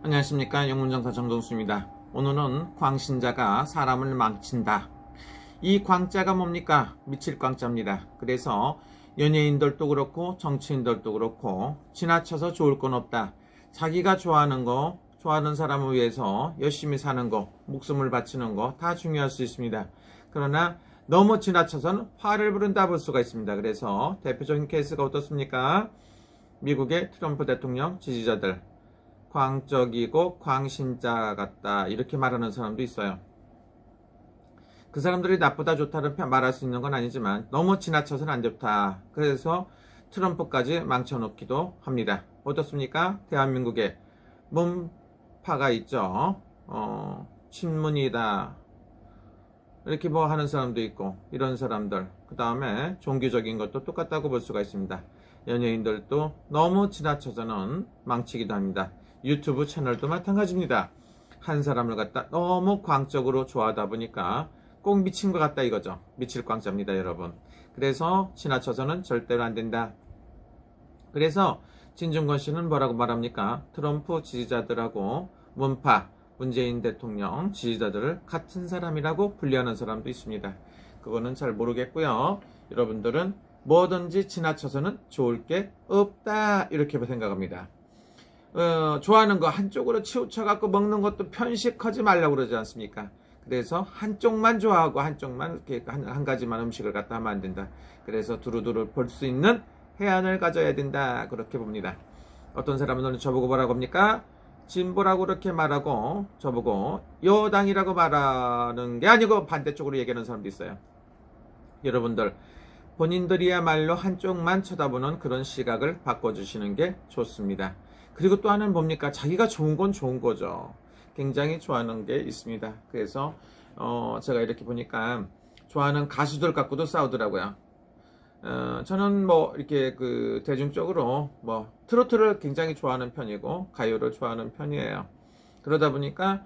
안녕하십니까 영문정사 정동수입니다. 오늘은 광신자가 사람을 망친다. 이 광자가 뭡니까? 미칠 광자입니다. 그래서 연예인들도 그렇고 정치인들도 그렇고 지나쳐서 좋을 건 없다. 자기가 좋아하는 거, 좋아하는 사람을 위해서 열심히 사는 거, 목숨을 바치는 거 다 중요할 수 있습니다. 그러나 너무 지나쳐서는 화를 부른다 볼 수가 있습니다. 그래서 대표적인 케이스가 어떻습니까? 미국의 트럼프 대통령 지지자들 광적이고 광신자 같다 이렇게 말하는 사람도 있어요. 그 사람들이 나쁘다 좋다를 말할 수 있는 건 아니지만 너무 지나쳐서는 안 좋다. 그래서 트럼프까지 망쳐놓기도 합니다. 어떻습니까? 대한민국에 문파가 있죠. 어, 친문이다. 이렇게 뭐 하는 사람도 있고 이런 사람들 그 다음에 종교적인 것도 똑같다고 볼 수가 있습니다. 연예인들도 너무 지나쳐서는 망치기도 합니다. 유튜브 채널도 마찬가지입니다. 한 사람을 갖다 너무 광적으로 좋아하다 보니까 꼭 미친 것 같다 이거죠. 미칠 광자입니다, 여러분. 그래서 지나쳐서는 절대로 안 된다. 그래서 진중권 씨는 뭐라고 말합니까? 트럼프 지지자들하고 문파, 문재인 대통령 지지자들을 같은 사람이라고 분류하는 사람도 있습니다. 그거는 잘 모르겠고요. 여러분들은 뭐든지 지나쳐서는 좋을 게 없다 이렇게 생각합니다. 어, 좋아하는 거 한쪽으로 치우쳐 갖고 먹는 것도 편식하지 말라고 그러지 않습니까? 그래서 한쪽만 좋아하고 한쪽만 한, 한 가지만 음식을 갖다 하면 안 된다. 그래서 두루두루 볼 수 있는 해안을 가져야 된다. 그렇게 봅니다. 어떤 사람은 오늘 저보고 뭐라고 합니까? 진보라고 그렇게 말하고 저보고 여당이라고 말하는 게 아니고 반대쪽으로 얘기하는 사람도 있어요. 여러분들 본인들이야말로 한쪽만 쳐다보는 그런 시각을 바꿔주시는 게 좋습니다. 그리고 또 하나는 뭡니까? 자기가 좋은 건 좋은 거죠. 굉장히 좋아하는 게 있습니다. 그래서 어, 제가 이렇게 보니까 좋아하는 가수들 갖고도 싸우더라고요. 어, 저는 뭐 이렇게 그 대중적으로 뭐 트로트를 굉장히 좋아하는 편이고 가요를 좋아하는 편이에요. 그러다 보니까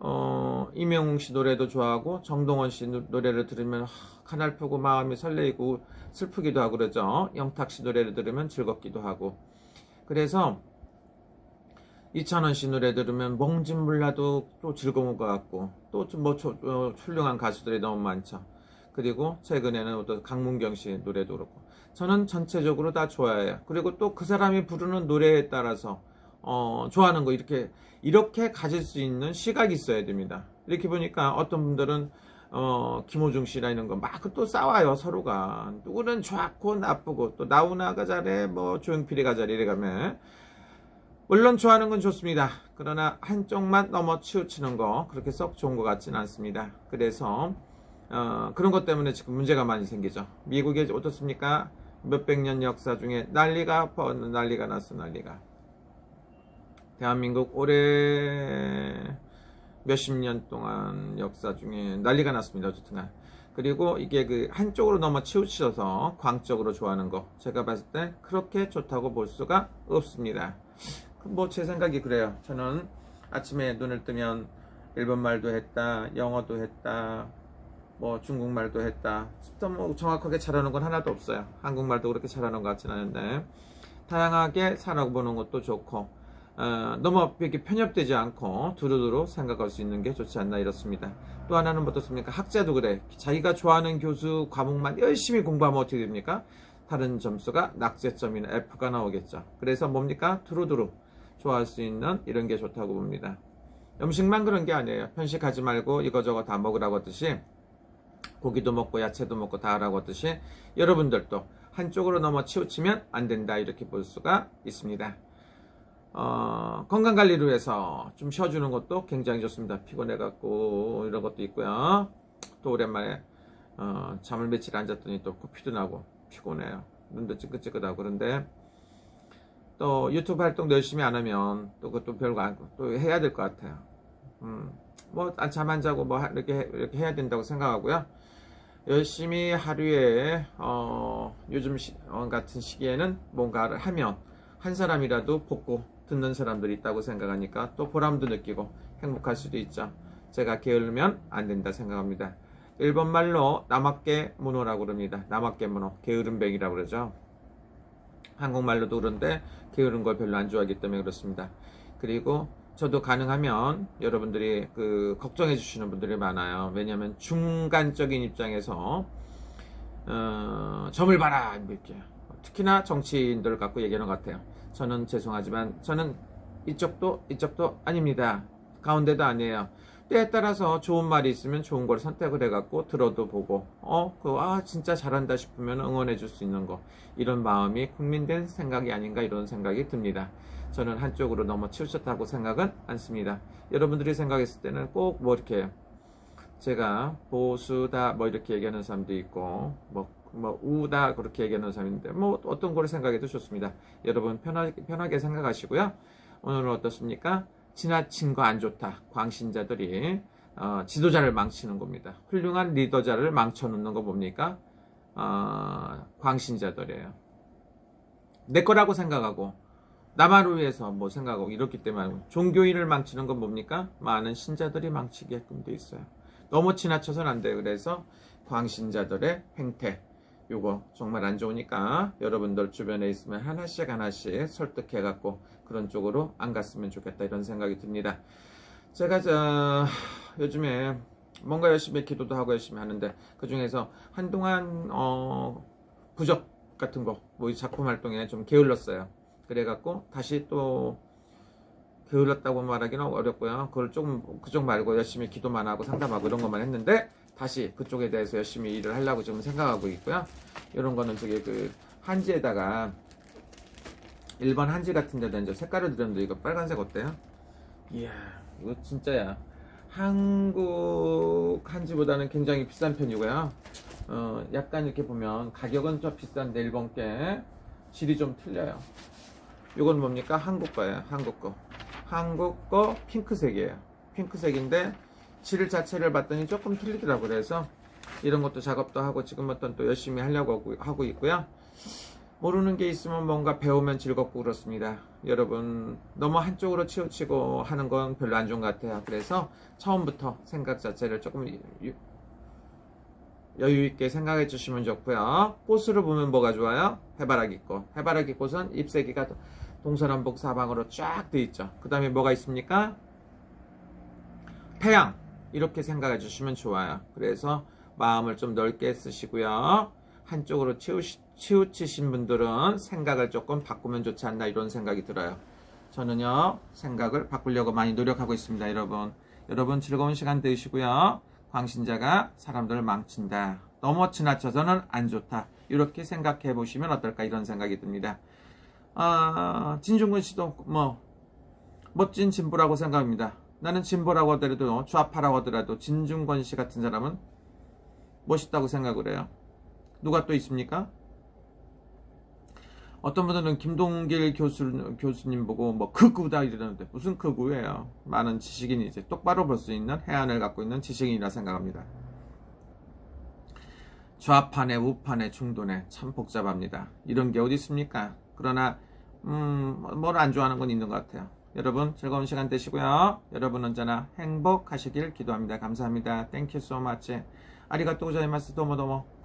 어, 이명웅 씨 노래도 좋아하고 정동원 씨 노래를 들으면 하, 가날프고 마음이 설레이고 슬프기도 하고 그러죠. 영탁 씨 노래를 들으면 즐겁기도 하고 그래서 이찬원 씨 노래 들으면 멍진 몰라도 또 즐거운 것 같고 또뭐 훌륭한 가수들이 너무 많죠. 그리고 최근에는 또 강문경 씨 노래도 그렇고 저는 전체적으로 다 좋아해요. 그리고 또 그 사람이 부르는 노래에 따라서 어, 좋아하는 거 이렇게 이렇게 가질 수 있는 시각이 있어야 됩니다. 이렇게 보니까 어떤 분들은 어, 김호중 씨라는 거막 또 싸워요 서로가 누구는 좋고 나쁘고 또 나훈아가 잘해 뭐 조용필이가 잘해 이래가면 물론 좋아하는 건 좋습니다. 그러나 한쪽만 넘어 치우치는 거 그렇게 썩 좋은 것 같지는 않습니다. 그래서 어, 그런 것 때문에 지금 문제가 많이 생기죠. 미국에 어떻습니까? 몇백 년 역사 중에 난리가 퍼는 난리가 났어 난리가. 대한민국 올해 몇십 년 동안 역사 중에 난리가 났습니다. 어쨌든 그리고 이게 그 한쪽으로 넘어 치우쳐서 광적으로 좋아하는 거 제가 봤을 때 그렇게 좋다고 볼 수가 없습니다. 뭐 제 생각이 그래요. 저는 아침에 눈을 뜨면 일본말도 했다, 영어도 했다, 뭐 중국말도 했다. 뭐 정확하게 잘하는 건 하나도 없어요. 한국말도 그렇게 잘하는 것 같지는 않은데 다양하게 살아보는 것도 좋고 어, 너무 이렇게 편협되지 않고 두루두루 생각할 수 있는 게 좋지 않나 이렇습니다. 또 하나는 뭐 어떻습니까? 학자도 그래. 자기가 좋아하는 교수 과목만 열심히 공부하면 어떻게 됩니까? 다른 점수가 낙제점이나 F가 나오겠죠. 그래서 뭡니까? 두루두루 좋아할 수 있는 이런 게 좋다고 봅니다. 음식만 그런 게 아니에요. 편식하지 말고 이거저거 다 먹으라고 하듯이 고기도 먹고 야채도 먹고 다 하라고 하듯이 여러분들도 한쪽으로 넘어 치우치면 안 된다 이렇게 볼 수가 있습니다. 어, 건강 관리를 위해서 좀 쉬어주는 것도 굉장히 좋습니다. 피곤해갖고 이런 것도 있고요. 또 오랜만에 어, 잠을 며칠 안 잤더니 또 코피도 나고 피곤해요. 눈도 찌긋찌긋하고 그런데 또 유튜브 활동 열심히 안 하면 또 그것도 별거 안, 또 해야 될 것 같아요. 음, 뭐 잠 안 자고 뭐 이렇게 이렇게 해야 된다고 생각하고요. 열심히 하루에 어, 요즘 시, 어, 같은 시기에는 뭔가를 하면 한 사람이라도 복고 듣는 사람들이 있다고 생각하니까 또 보람도 느끼고 행복할 수도 있죠. 제가 게으르면 안 된다 생각합니다. 일본말로 남학계 문호라고 그럽니다. 남학계 문호, 게으름뱅이라고 그러죠. 한국말로도 그런데 게으른 걸 별로 안 좋아하기 때문에 그렇습니다. 그리고 저도 가능하면 여러분들이 그 걱정해 주시는 분들이 많아요. 왜냐하면 중간적인 입장에서 어, 점을 봐라 이렇게 특히나 정치인들 갖고 얘기하는 것 같아요. 저는 죄송하지만 저는 이쪽도 이쪽도 아닙니다. 가운데도 아니에요. 때에 따라서 좋은 말이 있으면 좋은 걸 선택을 해갖고 들어도 보고 어, 그, 아, 진짜 잘한다 싶으면 응원해 줄 수 있는 거. 이런 마음이 국민된 생각이 아닌가 이런 생각이 듭니다. 저는 한쪽으로 너무 치우쳤다고 생각은 않습니다. 여러분들이 생각했을 때는 꼭 뭐 이렇게 제가 보수다 뭐 이렇게 얘기하는 사람도 있고 뭐, 뭐 우다 그렇게 얘기하는 사람인데 뭐 어떤 걸 생각해도 좋습니다. 여러분 편하게, 편하게 생각하시고요. 오늘은 어떻습니까? 지나친 거 안 좋다. 광신자들이 어, 지도자를 망치는 겁니다. 훌륭한 리더자를 망쳐놓는 거 뭡니까? 어, 광신자들이에요. 내 거라고 생각하고 나만을 위해서 뭐 생각하고 이렇기 때문에 종교인을 망치는 건 뭡니까? 많은 신자들이 망치게끔 돼 있어요. 너무 지나쳐서는 안 돼요. 그래서 광신자들의 행태 요거 정말 안 좋으니까 여러분들 주변에 있으면 하나씩 하나씩 설득해 갖고 그런 쪽으로 안 갔으면 좋겠다 이런 생각이 듭니다. 제가 저 요즘에 뭔가 열심히 기도도 하고 열심히 하는데 그 중에서 한동안 어 부적 같은 거 뭐 작품 활동에 좀 게을렀어요. 그래갖고 다시 또 게을렀다고 말하기는 어렵고요. 그걸 조금 그쪽 말고 열심히 기도만 하고 상담하고 이런 것만 했는데 다시 그쪽에 대해서 열심히 일을 하려고 지금 생각하고 있고요. 이런 거는 저기 그 한지에다가 일본 한지 같은 데다 이제 색깔을 들였는데 이거 빨간색 어때요? 이야 이거 진짜야. 한국 한지보다는 굉장히 비싼 편이고요. 어, 약간 이렇게 보면 가격은 좀 비싼데 일본 게 질이 좀 틀려요. 이건 뭡니까? 한국 거예요. 한국 거. 한국 거 핑크색이에요. 핑크색인데 질 자체를 봤더니 조금 틀리더라고요. 그래서 이런 것도 작업도 하고 지금부터 또 열심히 하려고 하고- 있고요. 모르는 게 있으면 뭔가 배우면 즐겁고 그렇습니다. 여러분 너무 한쪽으로 치우치고 하는 건 별로 안 좋은 것 같아요. 그래서 처음부터 생각 자체를 조금 유- 여유 있게 생각해 주시면 좋고요. 꽃으로 보면 뭐가 좋아요? 해바라기 꽃. 해바라기 꽃은 잎새기가 동서남북 사방으로 쫙 돼 있죠. 그 다음에 뭐가 있습니까? 태양. 이렇게 생각해 주시면 좋아요. 그래서 마음을 좀 넓게 쓰시고요. 한쪽으로 치우시, 치우치신 분들은 생각을 조금 바꾸면 좋지 않나 이런 생각이 들어요. 저는요, 생각을 바꾸려고 많이 노력하고 있습니다, 여러분. 여러분 즐거운 시간 되시고요. 광신자가 사람들을 망친다. 너무 지나쳐서는 안 좋다. 이렇게 생각해 보시면 어떨까 이런 생각이 듭니다. 아, 진중근 씨도 뭐 멋진 진보라고 생각합니다. 나는 진보라고 하더라도 좌파라고 하더라도 진중권 씨 같은 사람은 멋있다고 생각을 해요. 누가 또 있습니까? 어떤 분들은 김동길 교수, 교수님 보고 뭐 극우다 이러는데 무슨 극우예요. 많은 지식인이 이제 똑바로 볼 수 있는 해안을 갖고 있는 지식인이라 생각합니다. 좌판에 우판에 중도네 참 복잡합니다. 이런 게 어디 있습니까? 그러나 음, 뭘 안 좋아하는 건 있는 것 같아요. 여러분 즐거운 시간 되시고요. 여러분 언제나 행복하시길 기도합니다. 감사합니다. So much. 아리가또 고자이마스 도모도모.